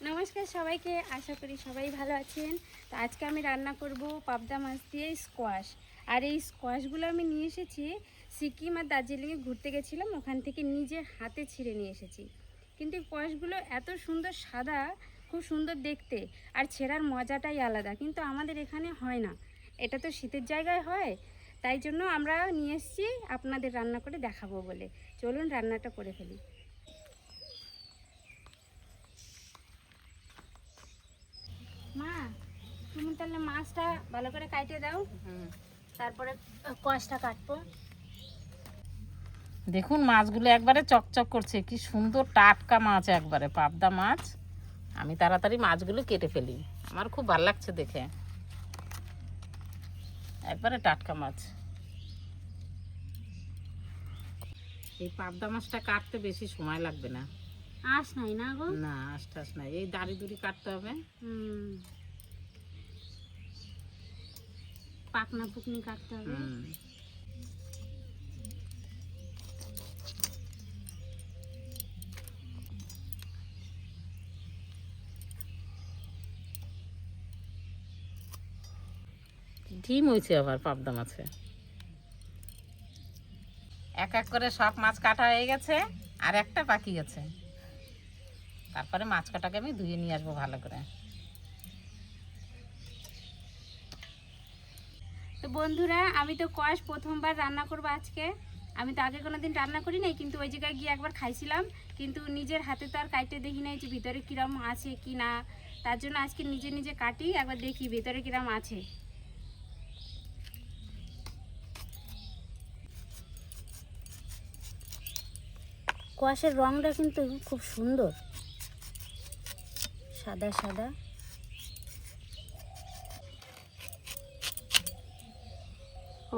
নমস্কার সবাইকে, আশা করি সবাই ভালো আছেন। তো আজকে আমি রান্না করব পাবদা মাছ দিয়ে স্কোয়াশ আর এই স্কোয়াশগুলো আমি নিয়ে এসেছি, সিকিম আর দার্জিলিংয়ে ঘুরতে গেছিলাম, ওখান থেকে নিজের হাতে ছিঁড়ে নিয়ে এসেছি। কিন্তু এই স্কোয়াশগুলো এত সুন্দর সাদা, খুব সুন্দর দেখতে, আর ছেঁড়ার মজাটাই আলাদা। কিন্তু আমাদের এখানে হয় না। এটা তো শীতের জায়গায় হয়, তাই জন্য আমরা নিয়ে এসেছি, আপনাদের রান্না করে দেখাবো বলে। চলুন রান্নাটা করে ফেলি। মা তুমি তাহলে মাছটা ভালো করে কাটে দাও। তারপরে কষটা কাটবো। দেখুন মাছগুলো একবারে চকচক করছে। কি সুন্দর টাটকা মাছ একবারে পাবদা মাছ। আমি তাড়াতাড়ি মাছগুলো কেটে ফেলি। আমার খুব ভালো লাগছে দেখে। একবারে টাটকা মাছ। এই পাবদা মাছটা কাটতে বেশি সময় লাগবে না। আস নাই না গো? না আস্তে আস্তে না এই দাড়ি দুড়ি কাটতে হবে। হুম। পাকনা পুকনি কাটতে হবে। ডিম হয়েছে আবার পাবদা মাছে। এক এক করে সব মাছ কাটা হয়ে গেছে আর একটা বাকি গেছে। তারপরে মাছ কাটাকে আমি ধুয়ে নিয়ে আসব ভালো করে। তো বন্ধুরা, আমি তো কষ প্রথমবার রান্না করব আজকে। আমি তো আগে কোনো দিন রান্না করি নাই, কিন্তু ওই জায়গায় গিয়ে একবার খাইছিলাম। কিন্তু নিজের হাতে তো আর কাটতে দেখি নাই যে ভিতরে কিরম আছে কি না। তার জন্য আজকে নিজে নিজে কাটি, একবার দেখি ভিতরে কিরম আছে। কোয়াশের রংটা কিন্তু খুব সুন্দর। সাদা সাদা।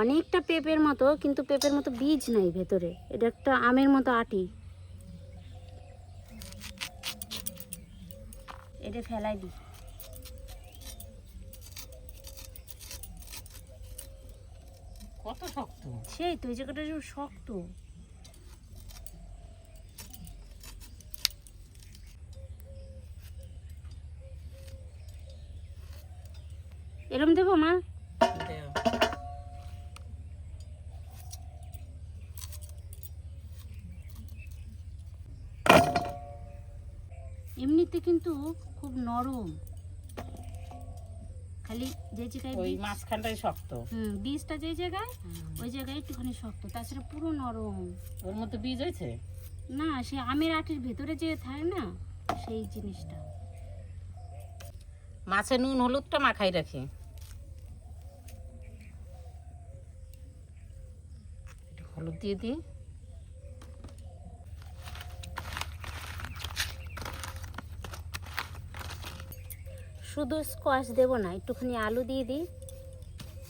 অনেকটা পেঁপের মতো কিন্তু পেঁপের মতো বীজ নাই ভেতরে। এটা একটা আমের মতো আটি। এটা ফেলাই দি। কত শক্ত? সেই তো এই জায়গাটা শক্ত। এরম দেবো মা? এমনিতে কিন্তু খুব নরম। খালি যে জায়গায় ওই মাঝখানটাই শক্ত। হুম বীজটা যে জায়গায় ওই জায়গায় একটুখানি শক্ত তাছাড়া পুরো নরম। ওর মধ্যে বীজ হয়েছে? না সে আমের আটির ভেতরে যে থাকে না সেই জিনিসটা। মাছে নুন হলুদটা মাখাই রাখি। হলুদ দিয়ে দিই। শুধু স্কোয়াশ দেবো না, একটুখানি আলু দিয়ে দিই,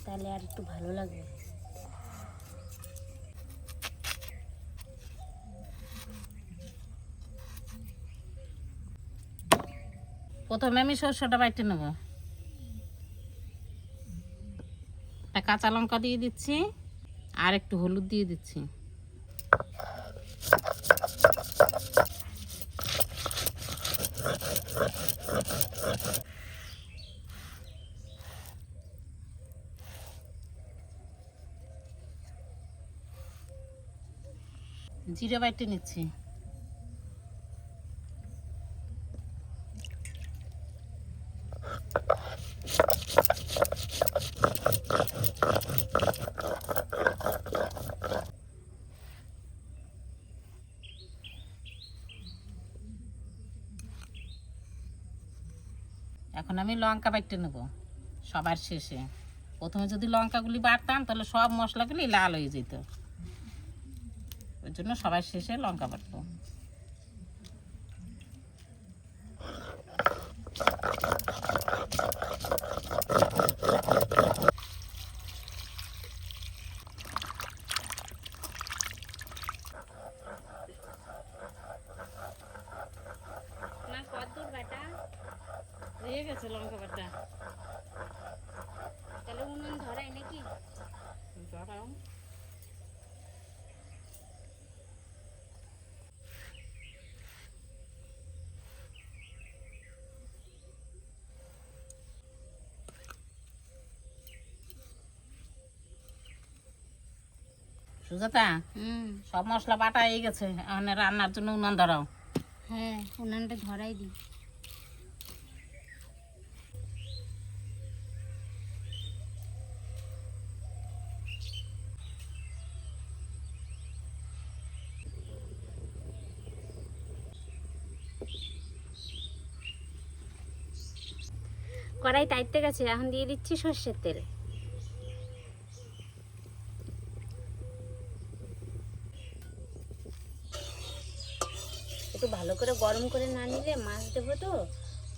তাহলে আর একটু ভালো লাগবে। প্রথমে আমি সরষেটা বাইটে নেব। একটা কাঁচা লঙ্কা দিয়ে দিচ্ছি। আর একটু হলুদ দিয়ে দিচ্ছি। জিরা বাইটে নিচ্ছি এখন আমি লঙ্কা বাইটে নেব। সবার শেষে। প্রথমে যদি লঙ্কাগুলি বাটতাম, তাহলে সব মশলাগুলি লাল হয়ে যেত। ওই জন্য সবার শেষে লঙ্কা বাটবো। গেছে লঙ্কা পাতা তাহলে উনুন ধরাই নাকি? ধরাও। সুজাতা সব মশলা বাটা হয়ে গেছে। রান্নার জন্য উনান ধরাও। হ্যাঁ উনানটা ধরাই দিই। কড়াই তাইতে গেছে, এখন দিয়ে দিচ্ছি সর্ষের তেল। একটু ভালো করে গরম করে না নিলে মাছ দেবো তো,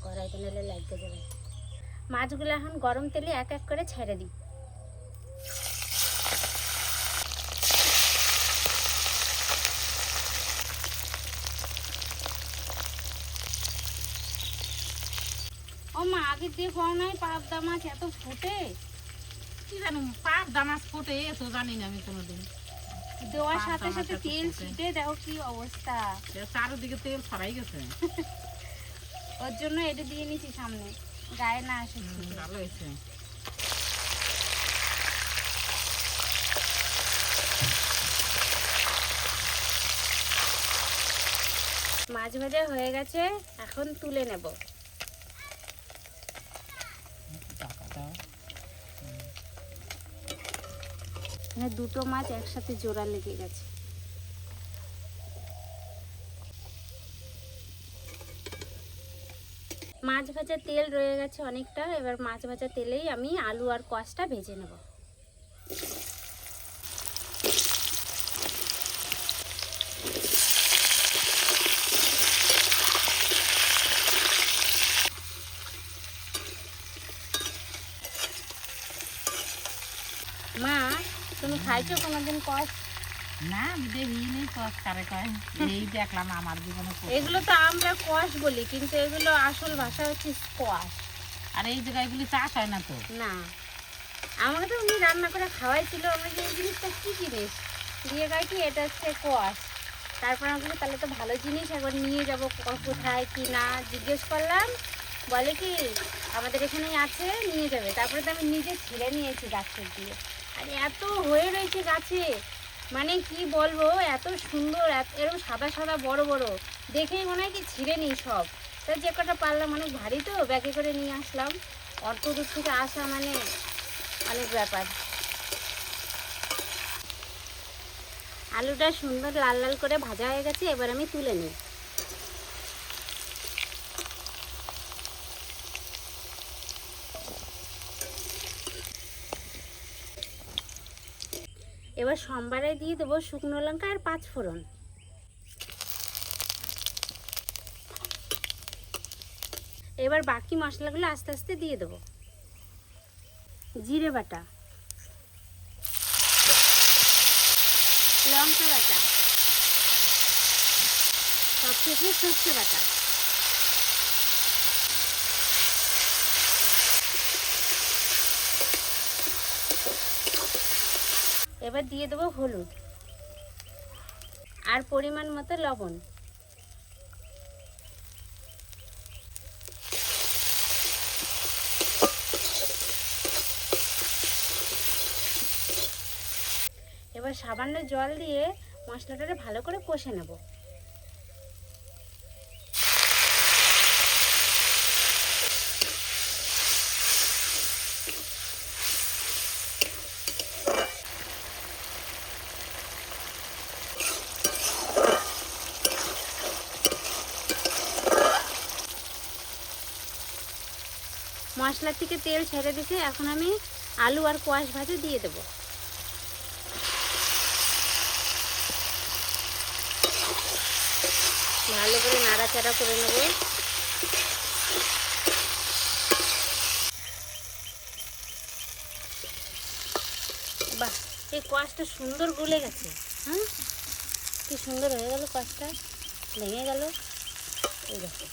কড়াইতে নিলে লাগতে দেবে মাছগুলো এখন গরম তেলে এক এক করে ছেড়ে দিই ও মা আগে দিয়ে কম নাই পাবদা মাছ এত ফুটে। কি জানি পাপ দামাজ ফুটে তো জানি না আমি কোনোদিন। দেওয়ার সাথে সাথে তেল। ছিটে দেখো কি অবস্থা। চারিদিকে তেল ছড়াই গেছে। ওর জন্য এটা দিয়ে নিছি সামনে। গায়ে না আসে। ভালো হয়েছে। মাছ ভাজা হয়ে গেছে এখন তুলে নেব টাকা দাও এখানে দুটো মাছ একসাথে জোড়া লেগে গেছে। মাছ ভাজা তেল রয়ে গেছে অনেকটা, এবার মাছ ভাজা তেলেই আমি আলু আর কষটা ভেজে নেব। মা তুমি খাইছো কোনোদিন কষ না দেখিনি কস কারে কয়? এই দেখলাম আমার জীবনে এগুলো তো আমরা কষ বলি কিন্তু এগুলো আসল ভাষা হচ্ছে স্কোয়াশ। আর এই জায়গাগুলি চাষ হয় না তো? না। আমাকে তো উনি রান্না করে খাওয়াইছিল আমরা যে এই জিনিসটা কী জিনিস? দিয়ে গাই কি এটা হচ্ছে কোয়াশ। তারপর আমি তাহলে তো ভালো জিনিস একবার নিয়ে যাব কোথায় কি না? জিজ্ঞেস করলাম বলে কি আমাদের এখানেই আছে নিয়ে যাবে। তারপরে তো আমি নিজে ছিঁড়ে নিয়েছি গাছের দিয়ে। আর এত হয়ে রয়েছে গাছে। মানে কি বলব, এত সুন্দর এরকম সাদা সাদা বড় বড়। দেখেই মনে হয় কি ছিঁড়ে নিই সব। তা যে কটা পারলাম, অনেক ভারী তো, ব্যাগে করে নিয়ে আসলাম। অত দূর থেকে আসা মানে অনেক ব্যাপার। আলুটা সুন্দর লাল লাল করে ভাজা হয়ে গেছে, এবার আমি তুলে নিই। এবার সোমবারে দিয়ে দেবো শুকনো লঙ্কা আর পাঁচ ফোড়ন। এবার বাকি মশলাগুলো আস্তে আস্তে দিয়ে দেবো। জিরে বাটা। লঙ্কা বাটা। সবশেষে সর্ষে বাটা। এবার দিয়ে দেবো হলুদ আর পরিমাণ মতো লবণ। এবার সামান্য জল দিয়ে মশলাটাকে ভালো করে কষে নেব। মশলার থেকে তেল ছেড়ে দিতে এখন আমি আলু আর কোয়াশ ভাজা দিয়ে দেবো। ভালো করে নাড়াচাড়া করে নেব। বাহ, এই কোয়াশটা সুন্দর গলে গেছে। হ্যাঁ কি সুন্দর হয়ে গেল কোয়াশটা, ভেঙে গেল। এই দেখো।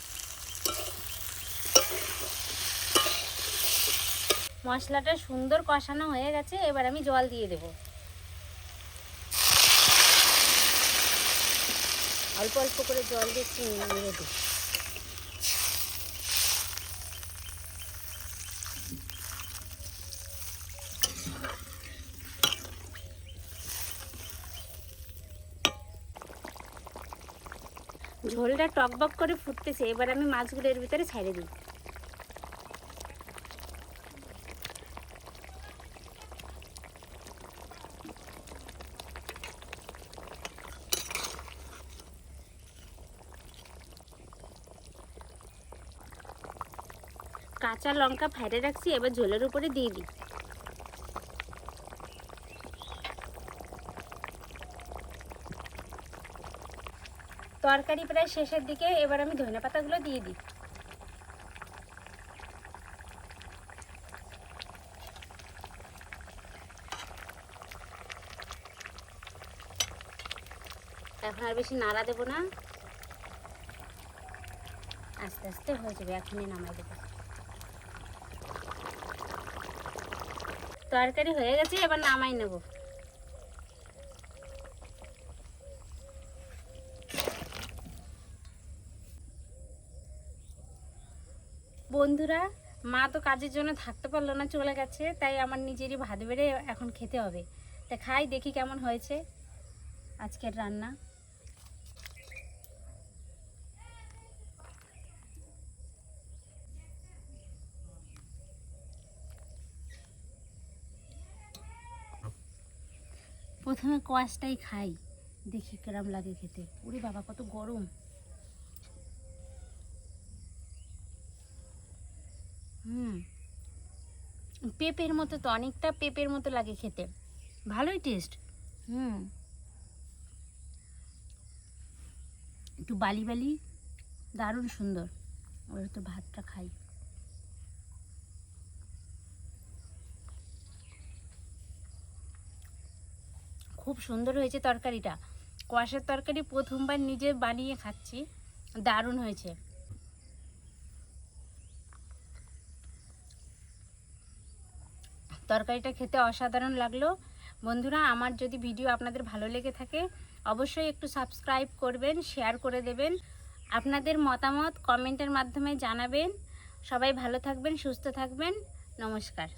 মশলাটা সুন্দর কষানো হয়ে গেছে, এবার আমি জল দিয়ে দেব। অল্প অল্প করে জল দিচ্ছি চিনি দিয়ে দিই ঝোলটা টকবক করে ফুটতেছে, এবার আমি মাছগুলো এর ভিতরে ছেড়ে দিই। কাঁচা লঙ্কা ফেলে রাখছি, এবার ঝোলের উপরে দিয়ে দিই। তরকারি প্রায় শেষের দিকে, এবার আমি ধনে পাতাগুলো দিয়ে দিই। এখন আর বেশি নাড়া দেবো না। আস্তে আস্তে হয়ে যাবে, এখনই নামাই দেবো। তরকারি হয়ে গেছে, এবার নামাই নেব। বন্ধুরা, মা তো কাজের জন্য থাকতে পারল না, চলে গেছে, তাই আমার নিজেরই ভাত বেড়ে এখন খেতে হবে। তা খাই, দেখি কেমন হয়েছে আজকের রান্না। প্রথমে কোয়াশটাই খাই। দেখি কেরাম লাগে খেতে। ওরে বাবা, কত গরম। হুম। পেঁপের মতো তো, অনেকটা পেঁপের মতো লাগে খেতে। ভালোই টেস্ট হুম। একটু বালি বালি, দারুণ সুন্দর। ওরা তো ভাতটা খাই খুব সুন্দর হয়েছে তরকারিটা। কোয়াশের তরকারি প্রথমবার নিজে বানিয়ে খাচ্ছি। দারুণ হয়েছে। তরকারিটা খেতে অসাধারণ লাগল। বন্ধুরা, আমার যদি ভিডিও আপনাদের ভালো লেগে থাকে, অবশ্যই একটু সাবস্ক্রাইব করবেন, শেয়ার করে দেবেন। আপনাদের মতামত কমেন্টের মাধ্যমে জানাবেন। সবাই ভালো থাকবেন, সুস্থ থাকবেন। নমস্কার।